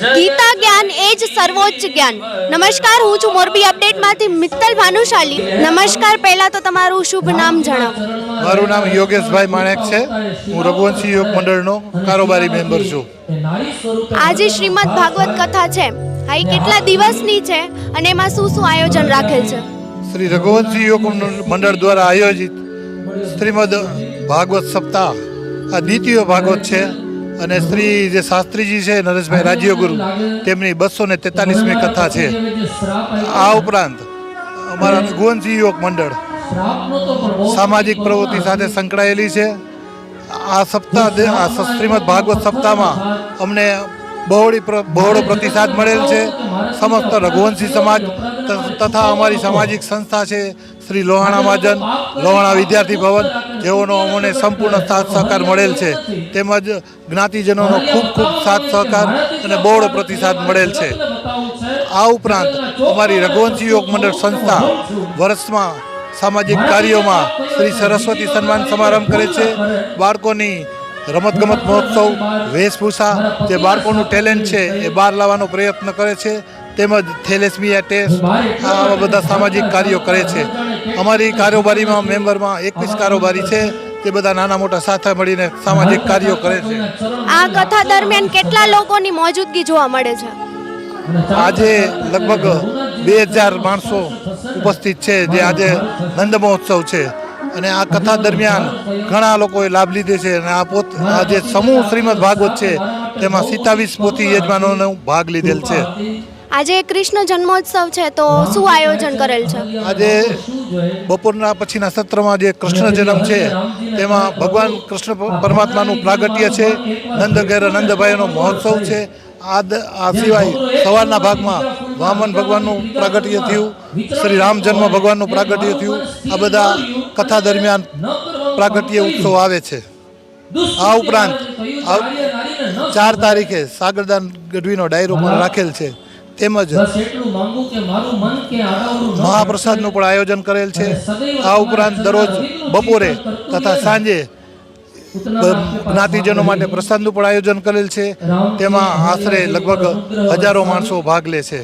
ગીતા જ્ઞાન એ જ સર્વોચ્ચ જ્ઞાન. નમસ્કાર હું છું મોરબી અપડેટમાંથી મિત્તલ ભાનુશાલી. નમસ્કાર પહેલા તો તમારું શુભ નામ જણાવો. મારું નામ યોગેશભાઈ માણેક છે. હું રઘુવંશી યોગ મંડળનો કારોબારી મેમ્બર છું. આજે શ્રીમદ ભાગવત કથા છે. હા કેટલા દિવસની છે અને એમાં શું શું આયોજન રાખેલ છે? શ્રી રઘુવંશી યોગ મંડળ દ્વારા આયોજિત શ્રીમદ ભાગવત સપ્તાહ. આ દ્વિતીય ભાગવત છે. અને શ્રી જે શાસ્ત્રીજી છે નરેશભાઈ રાજ્યગુરુ તેમની બસો ને તેતાલીસમી કથા છે. આ ઉપરાંત અમારા ગુવનસિંહ યોગ મંડળ સામાજિક પ્રવૃત્તિ સાથે સંકળાયેલી છે. આ સપ્તાહ આ શ્રીમદ ભાગવત સપ્તાહમાં અમને બહોળી બહોળો પ્રતિસાદ મળેલ છે. સમસ્ત રઘુવંશી સમાજ તથા અમારી સામાજિક સંસ્થા છે, શ્રી લોહાણા મહાજન, લોહાણા વિદ્યાર્થી ભવન, જેઓનો અમને સંપૂર્ણ સાથ સહકાર મળેલ છે. તેમજ જ્ઞાતિજનોનો ખૂબ ખૂબ સાથ સહકાર અને બહોળો પ્રતિસાદ મળેલ છે. આ ઉપરાંત અમારી રઘુવંશી યોગ મંડળ સંસ્થા વર્ષમાં સામાજિક કાર્યોમાં શ્રી સરસ્વતી સન્માન સમારંભ કરે છે. બાળકોની રમતગમત મહોત્સવ વેશભૂષા જે બાળકોનું ટેલેન્ટ છે એ બહાર લાવવાનો પ્રયત્ન કરે છે તેમજ થેલેસમિયા ટેસ્ટ આવા બધા સામાજિક કાર્યો કરે છે. અમારી કારોબારીમાં મેમ્બરમાં એકવીસ કારોબારી છે તે બધા નાના મોટા સાથે મળીને સામાજિક કાર્યો કરે છે. આ કથા દરમિયાન કેટલા લોકોની મોજૂદગી જોવા મળે છે? આજે લગભગ બે હજાર માણસો ઉપસ્થિત છે જે આજે નંદ મહોત્સવ છે. અને આ કથા દરમિયાન ઘણા લોકોએ લાભ લીધે છે અને આ પોત આ જે સમૂહ શ્રીમદ ભાગવત છે તેમાં સિતાવીસ પોથી યજમાનોનો ભાગ લીધેલ છે. આજે કૃષ્ણ જન્મોત્સવ છે તો શું આયોજન કરેલ છે? આજે બપોરના પછીના સત્રમાં જે કૃષ્ણ જન્મ છે તેમાં ભગવાન કૃષ્ણ પરમાત્માનું પ્રાગટ્ય છે નંદ ઘેર નંદભાઈનો મહોત્સવ છે. આ આ સિવાય સવારના ભાગમાં વામન ભગવાનનું પ્રાગટ્ય થયું શ્રી રામ જન્મ ભગવાનનું પ્રાગટ્ય થયું. આ બધા કથા દરમિયાન પ્રાગટ્ય ઉત્સવ આવે છે. આ ઉપરાંત ચાર તારીખે સાગરદાન ગઢવીનો ડાયરો પણ રાખેલ છે. તેમજ મહાપ્રસાદનું પણ આયોજન કરેલ છે. આ ઉપરાંત દરરોજ બપોરે તથા સાંજે જ્ઞાતિજનો માટે પ્રસાદનું પણ આયોજન કરેલ છે. તેમાં આશરે લગભગ હજારો માણસો ભાગ લે છે.